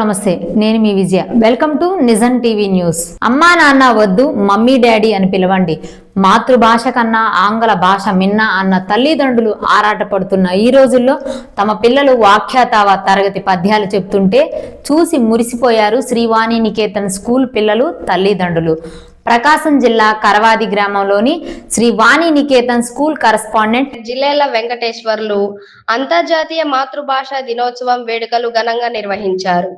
నమస్తే నేను మీ Vijaya. Welcome to Nijam TV news అమ్మా నాన్న వద్దు మమ్మీ డాడీ అని పిలవండి. మాతృభాష కన్నా ఆంగ్ల భాష మిన్న అన్న తల్లిదండ్రులు ఆరాటపడుతున్న ఈ రోజుల్లో తమ పిల్లలు వాఖ్యాతావ తరగతి పద్యాలు చెప్తుంటే చూసి మురిసిపోయారు శ్రీవాణి నికేతన్ స్కూల్ పిల్లలు తల్లిదండ్రులు. ప్రకాశం జిల్లా కరవాది గ్రామంలోని శ్రీ వాణి నికేతన్ స్కూల్ కరస్పాండెంట్ జిల్లేల వెంకటేశ్వర్లు అంతర్జాతీయ మాతృభాష దినోత్సవం వేడుకలు ఘనంగా నిర్వహించారు.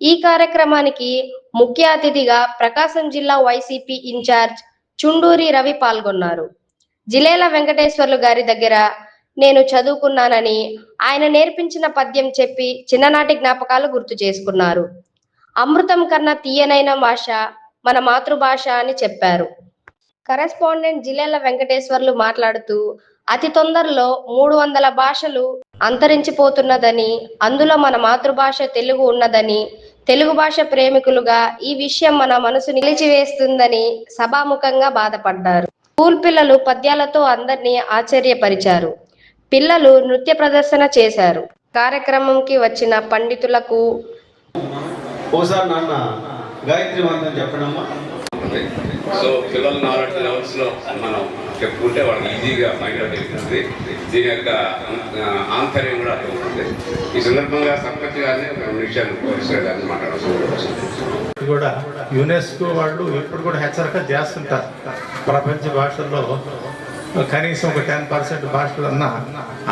ఈ కార్యక్రమానికి ముఖ్య అతిథిగా ప్రకాశం జిల్లా వైసీపీ ఇన్ఛార్జ్ చుండూరి రవి పాల్గొన్నారు. జిలేల వెంకటేశ్వర్లు గారి దగ్గర నేను చదువుకున్నానని ఆయన నేర్పించిన పద్యం చెప్పి చిన్ననాటి జ్ఞాపకాలు గుర్తు చేసుకున్నారు. అమృతం కన్నా తీయనైన భాష మన మాతృభాష అని చెప్పారు. కరెస్పాండెంట్ జిల్లేల వెంకటేశ్వర్లు మాట్లాడుతూ అతి తొందరలో మూడు వందల భాషలు అంతరించిపోతున్నదని అందులో మన మాతృభాష తెలుగు ఉన్నదని తెలుగు భాష ప్రేమికులుగా ఈ విషయం మన మనసు నిలిచివేస్తుందని సభాముఖంగా బాధపడ్డారు. స్కూల్ పిల్లలు పద్యాలతో అందరినీ ఆశ్చర్యపరిచారు. పిల్లలు నృత్య ప్రదర్శన చేశారు. కార్యక్రమంకి వచ్చిన పండితులకు ఓసారి నాన్న గాయత్రి మంత్రం చెప్పడమ్మా. ఉంటుంది. సో పిల్లలు నాలెడ్జ్ లెవెల్స్లో మనం చెప్పుకుంటే వాళ్ళకి ఈజీగా మైండ్లో తెలుస్తుంది దీని యొక్క ఆంతర్యం కూడా అర్థం ఉంటుంది ఈ సందర్భంగా సంపత్తి గారిని ఒక రెండు విషయాలు గారిని మాట్లాడాల్సి కూడా యునెస్కో వాళ్ళు ఇప్పుడు కూడా హెచ్చరిక చేస్తుంటారు. ప్రపంచ భాషల్లో కనీసం ఒక టెన్ పర్సెంట్ భాషలన్నా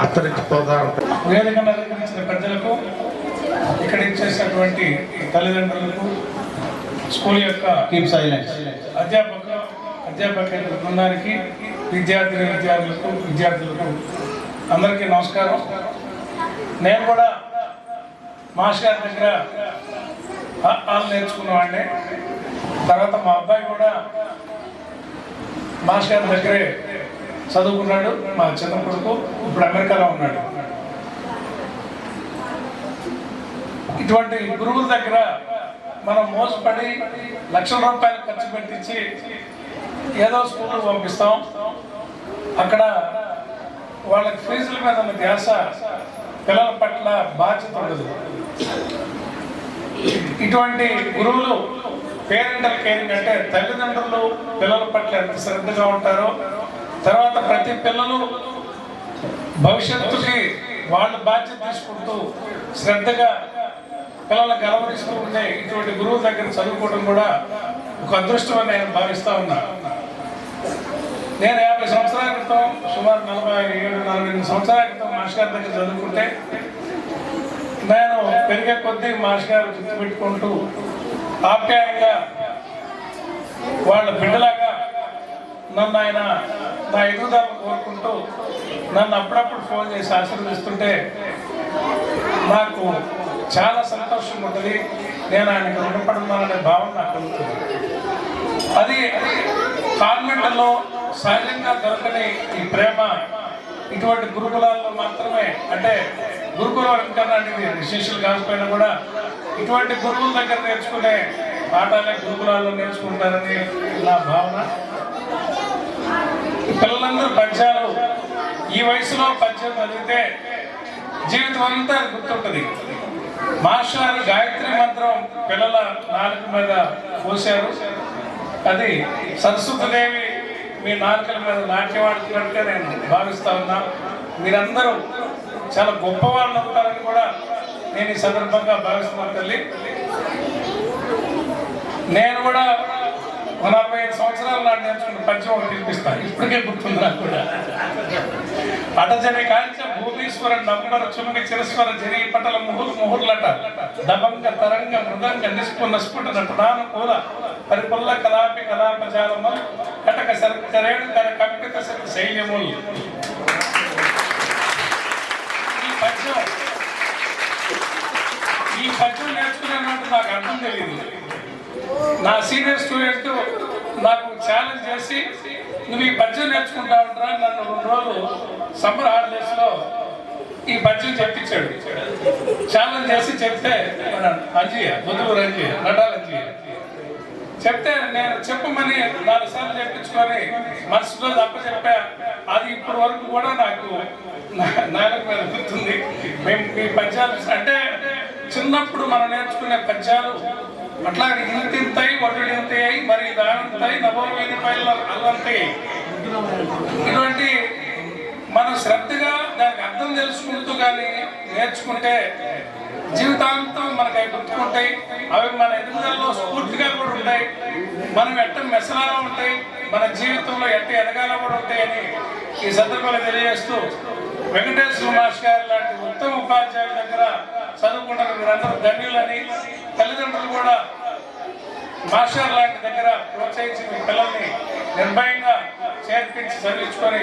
అంతరించిపోతా అలంకరించిన పెద్దలకు ఇక్కడ ఇచ్చేసినటువంటి తల్లిదండ్రులకు స్కూల్ యొక్క కీప్ సైలెంట్ అధ్యాపక అధ్యాపక బృందానికి విద్యార్థి విద్యార్థులకు విద్యార్థులకు అందరికీ నమస్కారం. నేను కూడా మాస్ గారి దగ్గర ఆలు నేర్చుకున్నవాడిని తర్వాత మా అబ్బాయి కూడా మాస్ గారి దగ్గరే చదువుకున్నాడు మా చిన్న కొడుకు ఇప్పుడు అమెరికాలో ఉన్నాడు. ఇటువంటి గురువుల దగ్గర మనం మోసపడి లక్షల రూపాయలు ఖర్చు పెట్టించి ఏదో స్కూల్ పంపిస్తాం. అక్కడ వాళ్ళకి ఫీజుల మీద ఉన్న ధ్యాస పిల్లల పట్ల బాధ్యత ఉండదు. ఇటువంటి గురువులు పేరెంటల్ కేరింగ్ అంటే తల్లిదండ్రులు పిల్లల పట్ల ఎంత శ్రద్ధగా ఉంటారో తర్వాత ప్రతి పిల్లలు భవిష్యత్తుకి వాళ్ళు బాధ్యత తీసుకుంటూ శ్రద్ధగా పిల్లలకు గలవరిస్తూ ఉంటే ఇటువంటి గురువు దగ్గర చదువుకోవడం కూడా ఒక అదృష్టం అని నేను భావిస్తా ఉన్నా. నేను యాభై సంవత్సరాల క్రితం సుమారు నలభై ఏడు నలభై ఎనిమిది సంవత్సరాల క్రితం మాస్టర్ గారి దగ్గర చదువుకుంటే నేను పెరిగే కొద్దీ మాస్టర్ గారు గుర్తుపెట్టుకుంటూ ఆప్యాయంగా వాళ్ళ బిడ్డలాగా నన్ను ఆయన నా ఎదుగుదల కోరుకుంటూ నన్ను అప్పుడప్పుడు ఫోన్ చేసి ఆశీర్వదిస్తుంటే నాకు చాలా సంతోషంగా ఉంటుంది. నేను ఆయనకు రుణపడున్నాననే భావన నాకు కలుగుతుంది అది కాన్వెంట్లో సహజంగా దొరకని ఈ ప్రేమ ఇటువంటి గురుకులాల్లో మాత్రమే అంటే గురుకులం కన్నా ఇది శిష్యులు కాకపోయినా కూడా ఇటువంటి గురువుల దగ్గర నేర్చుకునే పాఠాలే గురుకులాల్లో నేర్చుకుంటారని నా భావన. పిల్లలందరూ పద్యాలు ఈ వయసులో పద్యం చదివితే జీవితం అంతా గుర్తుంటుంది. మాస్టర్ గాయత్రి మంత్రం పిల్లల నాలుక మీద పోశారు. అది సరస్వతిదేవి మీ నాలుకల మీద నాట్యం ఆడుతున్నట్టుగా నేను భావిస్తా ఉన్నా. మీరందరూ చాలా గొప్పవాళ్ళు అవుతారని కూడా నేను ఈ సందర్భంగా భావిస్తున్నాను తల్లి. నేను కూడా నలభై ఐదు సంవత్సరాల నాటి నేర్చుకున్న పద్యం పిలిపిస్తాను. ఇప్పటికే గుర్తుంది నాకు కూడా అటజని కాంచ భూమీశ్వర నంబర చుమ్మి చిరస్వర జరి పటల ముహుర్ ముహుర్లట. దబంగ తరంగ మృదంగ నిష్పున్న స్ఫుట ప్రధాన కూల పరిపల్ల కలాపి కలాపజాలము కటక సరేణు కర కంపిత సరి శైల్యములు ఈ పద్యం ఈ పద్యం నేర్చుకునేటట్టు నాకు అర్థం తెలియదు నా సీనియర్ స్టూడెంట్ నాకు ఛాలెంజ్ చేసి నువ్వు ఈ పద్యం నేర్చుకుంటా ఉంటారా నన్ను రెండు రోజులు సమ్మర్ హాలిడేస్లో ఈ పద్యం చెప్పించాడు. ఛాలెంజ్ చేసి చెప్తే మన అంజయ్య బుద్ధుడు అంజయ్య నటాల అంజయ్య. చెప్తే నేను చెప్పమని నాలుగు సార్లు చెప్పించుకొని మనసులో తప్ప చెప్పా. అది ఇప్పటి వరకు కూడా నాకు నా- నాలుగు మీద గుర్తుంది. మేము మీ పద్యాలు అంటే చిన్నప్పుడు మనం నేర్చుకునే పద్యాలు అట్లాగే ఇంతింతై వడ్డింతై మరి దానంతై నవోవేది పైల అల్లంతయి ఇటువంటి మనం శ్రద్ధగా దానికి అర్థం తెలుసుకుంటూ కానీ నేర్చుకుంటే జీవితాంతం మనకు అవి గుర్తుకుంటాయి. అవి మన ఎదుగుదలలో స్ఫూర్తిగా కూడా ఉంటాయి. మనం ఎట్ట మెసలాగా ఉంటాయి మన జీవితంలో ఎట్ట ఎదగాల కూడా ఉంటాయని ఈ సందర్భంలో తెలియజేస్తూ వెంకటేశ్వర మాస్ గారు లాంటి ఉత్తమ ఉపాధ్యాయుల దగ్గర చదువుకుంటారు మీరందరూ ధన్యులని తల్లిదండ్రులు కూడా మాస్టర్ లాంటి దగ్గర ప్రోత్సహించి మీ పిల్లల్ని నిర్భయంగా చేర్పించి చదివించుకొని